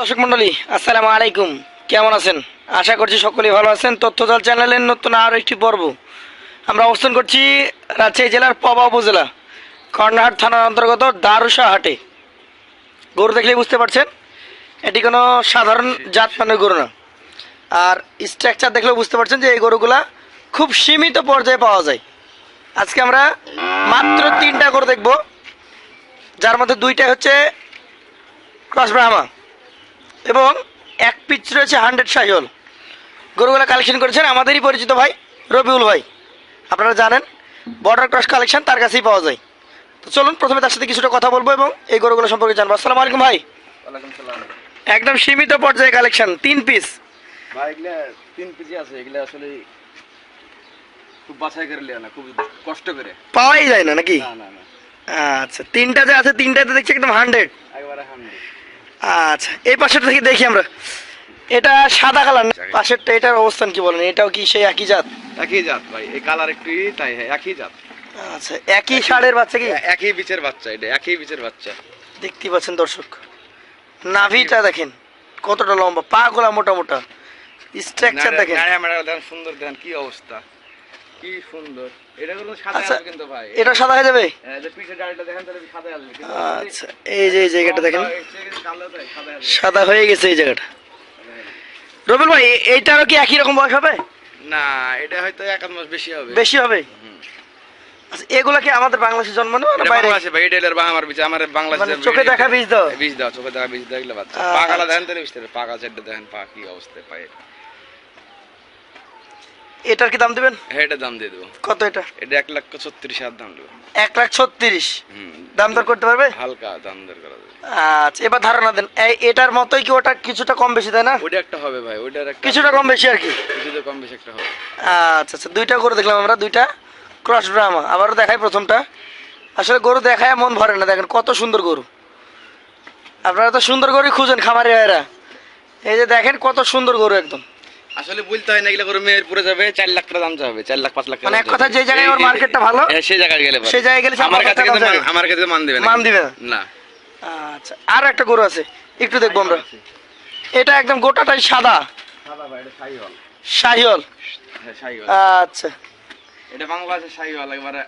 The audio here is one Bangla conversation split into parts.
দর্শক মন্ডলী, আসসালামু আলাইকুম। কেমন আছেন? আশা করছি সকলেই ভালো আছেন। তথ্যজাল চ্যানেলের নতুন আরও একটি পর্ব। আমরা অবস্থান করছি রাজশাহী জেলার পবা উপজেলা, কর্ণাহাট থানার অন্তর্গত দারুসা হাটে। গরু দেখলেই বুঝতে পারছেন, এটি কোনো সাধারণ জাত মানের গরু না। আর স্ট্রাকচার দেখলেও বুঝতে পারছেন যে এই গরুগুলা খুব সীমিত পর্যায়ে পাওয়া যায়। আজকে আমরা মাত্র তিনটা গরু দেখব, যার মধ্যে দুইটা হচ্ছে ক্রস ব্রাহ্মা। এবং এক পিচ রয়েছে হান্ড্রেড সাহিওল গরুগুলো কালেকশন করেছেন আমাদেরই পরিচিত ভাই রবিউল ভাই। আপনারা জানেন বর্ডার ক্রস কালেকশন তার কাছেই পাওয়া যায়। তো চলুন প্রথমে তার সাথে কিছুটা কথা বলব এবং এই গরুগুলো সম্পর্কে জানব। আসসালামু আলাইকুম ভাই। একদম সীমিত পর্যায়ে কালেকশন তিন পিস ভাই এগুলা তিন কেজি আছে। এগুলা আসলে খুব বাছাই করে লিয়া না খুব কষ্ট করে। পাওয়াই যায় না নাকি? না না না। আচ্ছা তিনটা যে আছে তিনটাতে দেখছি একদম হান্ড্রেড একবারে হান্ড্রেড আচ্ছা এই পাশেরটা থেকে দেখি আমরা। এটা সাদা কালার পাশেরটা এটার অবস্থান কি বলেন? এটাও কি সেই একই জাত? একই জাত ভাই এই কালার একটু তাই হ্যাঁ একই জাত। আচ্ছা একই ষাঁড়ের বাচ্চা কি? এ- একই বিচের বাচ্চা এটা একই বিচের বাচ্চা। দেখতে পাচ্ছেন দর্শক নাভিটা দেখেন কতটা লম্বা পা গোলা মোটা মোটা। স্ট্রাকচার দেখেন সুন্দর দেখেন কি অবস্থা। কি সুন্দর। এটা হলো সাদা আচ্ছা, আসবে কিন্তু ভাই। এটা সাদা হয়ে যাবে? হ্যাঁ, যে পিঠে দাঁড়িয়ে দেখেন তাহলে সাদা আসবে আচ্ছা এই যে এই জায়গাটা দেখেন। এর থেকে কালো তাই সাদা হয়ে গেছে এই জায়গাটা। রবিল ভাই এইটারও কি একই রকম বয়স হবে? না এটা হয়তো এক মাস বেশি হবে। বেশি হবে? আচ্ছা এগুলা কি আমাদের বাংলাদেশে জন্ম নেওয়া না এটা বাইরে? বাংলাদেশে ভাই এটা বিচে আমার মানে চোখে দেখা বীজ দাও। বীজ দাও চোখে দেখা বীজ বাচ্চা। আহ, পাকালা আচ্ছা। দেখেন তাহলে বুঝতে চারটে দেখেন পা কি অবস্থায় পায়ে। এটার কি দাম দিবেন? হ্যাঁ এটা দাম দিয়ে দেবো। কত এটা? এটা এক লক্ষ ছত্রিশ হাজার দাম দেবো। এক লাখ ছত্রিশ? হুম। দাম দর করতে পারবে? হালকা দাম দর করা যাবে। আচ্ছা এবার ধারণা দেন। এই এটার মতোই কি ওটা কিছুটা কম বেশি তাই না? ওটা একটা হবে ভাই ওইটার একটা কিছুটা কম বেশি আর কি। কিছুটা কম বেশি একটা হবে। আচ্ছা আচ্ছা দুইটা গরু দেখলাম আমরা দুইটা ক্রস ড্রামা। আবারও দেখাই প্রথমটা। আসলে গরু দেখায় মন ভরে না দেখেন কত সুন্দর গরু। আপনারা তো সুন্দর গরুই খুঁজেন খামারি ভাইয়েরা। এই যে দেখেন কত সুন্দর গরু একদম। আসলে বলতে হয় না এগুলো করে মেয়ের পুরে যাবে চার লাখ টাকা দাম যাবে চার লাখ পাঁচ লাখ মানে এক যাবে। যে জায়গায় ওর মার্কেটটা ভালো, হ্যাঁ, সেই জায়গায় গেলে সেই জায়গায় গেলে আমার কাছে মান-। আমার কাছে মান দেবে মান দিবে না? আচ্ছা আর একটা গরু আছে একটু দেখব আমরা। এটা একদম গোটাটাই সাদা। সাদা ভাই এটা শাহিওয়াল। শাহিওল হ্যাঁ আচ্ছা। এটা বাংলাদেশের শাহিওয়াল একবারে।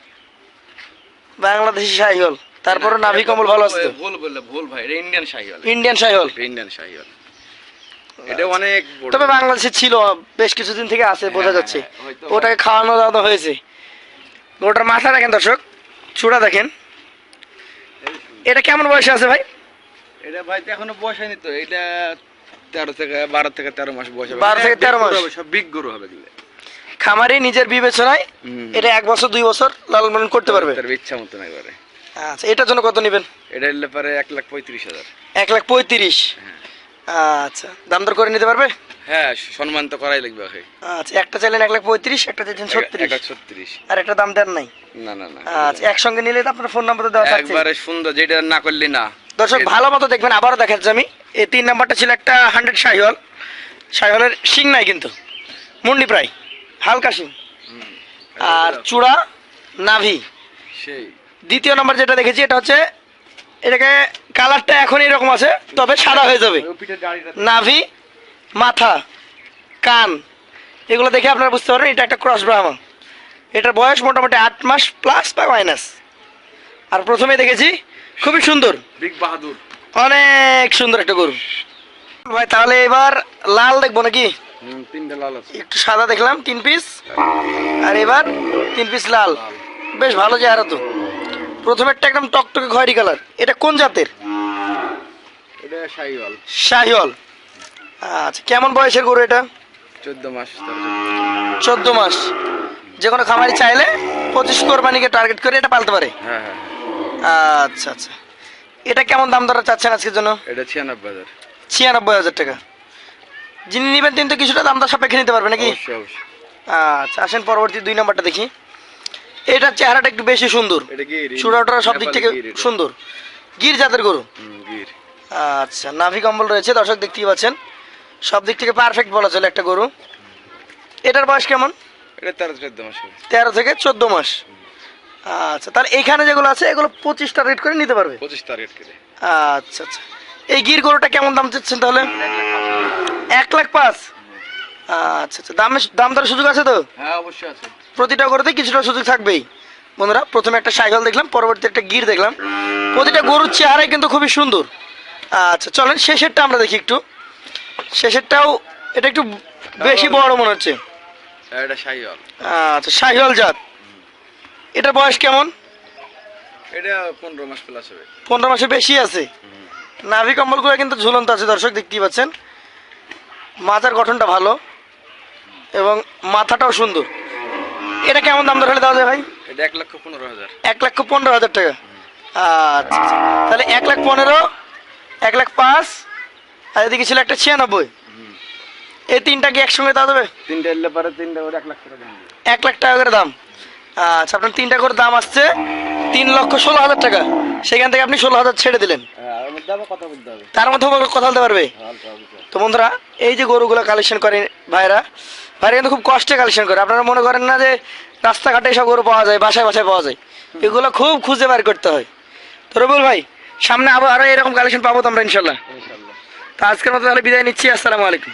বাংলাদেশি শাহিওল তারপরে নাভি কমল ভালো আছে ভুল বললে ভুল ভাই এটা Indian Sahiwal. Indian Sahiwal Indian Sahiwal. এটা অনেক তবে বাংলাদেশে ছিল বেশ কিছুদিন থেকে আছে বোঝা হ্যাঁ, যাচ্ছে। হ্যাঁ, ওটাকে খাওয়ানো দাওয়ানো হয়েছে। ওটার মাথা দেখেন দর্শক চূড়া দেখেন। এটা কেমন বয়সে আছে ভাই? এটা ভাই এখনও বয়স হয়নি তো এটা তেরো থেকে বারো থেকে তেরো মাস বয়স 12 থেকে এটা 13 big মাস। সব বিগ গরু হবে খামারি নিজের বিবেচনায় এটা এক বছর দুই বছর লালন পালন করতে পারবে? তার ইচ্ছা মতন একবারে আচ্ছা এটার জন্য কত নেবেন? এটা এলে পরে এক লাখ পঁয়ত্রিশ হাজার। এক লাখ পঁয়ত্রিশ। আচ্ছা দাম দর করে নিতে পারবে? হ্যাঁ সম্মান তো করাই লাগবে ভাই আচ্ছা একটা চাইলেন এক লাখ পঁয়ত্রিশ একটা চাইছেন ছত্রিশ। ছত্রিশ। আর একটা দাম দেন নাই? না না না আচ্ছা একসঙ্গে নিলে তো আপনার ফোন নাম্বার দেওয়া থাকছে একবারে সুন্দর যেটা না করলি না। দর্শক ভালো মতো দেখবেন আবারও দেখাচ্ছি আমি। এই তিন নাম্বারটা ছিল একটা হান্ড্রেড শাহিওয়াল। শাহিওয়ালের শিং নাই কিন্তু। মুন্ডি প্রায় হালকা শিং। আর চূড়া নাভি। সেই। দ্বিতীয় নাম্বার যেটা দেখেছি এটা হচ্ছে এটাকে কালারটা এখন এরকম আছে তবে সাদা হয়ে যাবে। নাভি মাথা কান এগুলো দেখে আপনারা বুঝতে পারবেন এটা একটা ক্রস ব্রাহ্মা এটার বয়স মোটামুটি আট মাস প্লাস বা মাইনাস আর প্রথমে দেখেছি খুবই সুন্দর। বিগ বাহাদুর। অনেক সুন্দর একটা গরু। ভাই তাহলে এবার লাল দেখব নাকি? হুম, লাল আছে। একটু সাদা দেখলাম তিন পিস আর এবার তিন পিস লাল। বেশ ভালো চেহারা তো। প্রথমেরটা একদম টকটকে খয়েরি কালার। এটা কোন জাতের? এটা শাহিওয়াল। আচ্ছা কেমন বয়সের গরু এটা? চোদ্দ মাস চোদ্দ। মাস। যে কোনো খামারি চাইলে পঁচিশ কোরবানিকে টার্গেট করে এটা পালতে পারে? হ্যাঁ হ্যাঁ। আচ্ছা আচ্ছা। এটা কেমন দাম দর চাচ্ছেন আজকের জন্য? এটা ছিয়ানব্বই হাজার। ছিয়ানব্বই হাজার টাকা। যিনি নেবেন তিনি তো কিছুটা দাম দর সাপেক্ষে নিতে পারবে নাকি? আচ্ছা আসেন পরবর্তী দুই নাম্বারটা দেখি। এটার চেহারাটা একটু বেশি সুন্দর। চূড়াটা সব দিক থেকে সুন্দর। গির জাতের গরু। আচ্ছা নাভি কম্বল রয়েছে দর্শক দেখতেই পাচ্ছেন। সব দিক থেকে পারফেক্ট বলা চলে একটা গরু। এটার বয়স কেমন? তেরো থেকে চোদ্দ মাস। আচ্ছা তাহলে এখানে যেগুলো আছে এগুলো পঁচিশটা রেট করে নিতে পারবে? পঁচিশ টার্গেট করে। আচ্ছা আচ্ছা। এই গির গরুটা কেমন দাম চাচ্ছেন তাহলে? এক লাখ পাঁচ। আচ্ছা আচ্ছা। দামের দাম দরের সুযোগ আছে তো? হ্যাঁ অবশ্যই আছে। প্রতিটা গরুতে কিছুটা সুযোগ থাকবেই। বন্ধুরা প্রথমে একটা সাইকেল দেখলাম পরবর্তী একটা গির দেখলাম। প্রতিটা গরুর চেহারাই কিন্তু খুবই সুন্দর। আচ্ছা চলেন শেষেরটা আমরা দেখি একটু। শেষেরটাও এটা একটু বেশি বড় মনে হচ্ছে। এটা আচ্ছা শাহিওয়াল জাত। এটার বয়স কেমন? এটা পনেরো মাস প্লাস হবে। পনেরো মাসে বেশি আছে। নাভি কম্বলগুলো কিন্তু ঝুলন্ত আছে দর্শক দেখতেই পাচ্ছেন। মাথার গঠনটা ভালো এবং মাথাটাও সুন্দর। এটা কেমন দাম হলে দেওয়া যায় ভাই? এটা এক লক্ষ পনেরো হাজার। এক লক্ষ পনেরো হাজার টাকা। আচ্ছা আচ্ছা। তাহলে এক লাখ পনেরো এক লাখ পাঁচ আর এদিকে ছিল একটা ছিয়ানব্বই। এই তিনটা কি একসঙ্গে দেওয়া যাবে? তিনটা এলে পরে তিনটা করে এক লাখ টাকা দাম। এক লাখ টাকা করে দাম। আচ্ছা আপনার তিনটা করে দাম আসছে তিন লক্ষ ষোলো হাজার টাকা। সেখান থেকে আপনি ষোলো হাজার ছেড়ে দিলেন। হ্যাঁ তার মধ্যে কথা বলতে পারবে? হালকা তো বন্ধুরা এই যে গরুগুলো কালেকশন করে ভাইরা ভাইরা কিন্তু খুব কষ্টে কালেকশন করে। আপনারা মনে করেন না যে রাস্তাঘাটে সব গরু পাওয়া যায়, বাসায় বাসায় পাওয়া যায়। এগুলো খুব খুঁজে বার করতে হয়। তো রবুল ভাই, সামনে আবার আরও এরকম কালেকশন পাবো তো আমরা ইনশাল্লাহ ইনশাল্লাহ। তো আজকের মতো তাহলে বিদায় নিচ্ছি, আসসালামু আলাইকুম।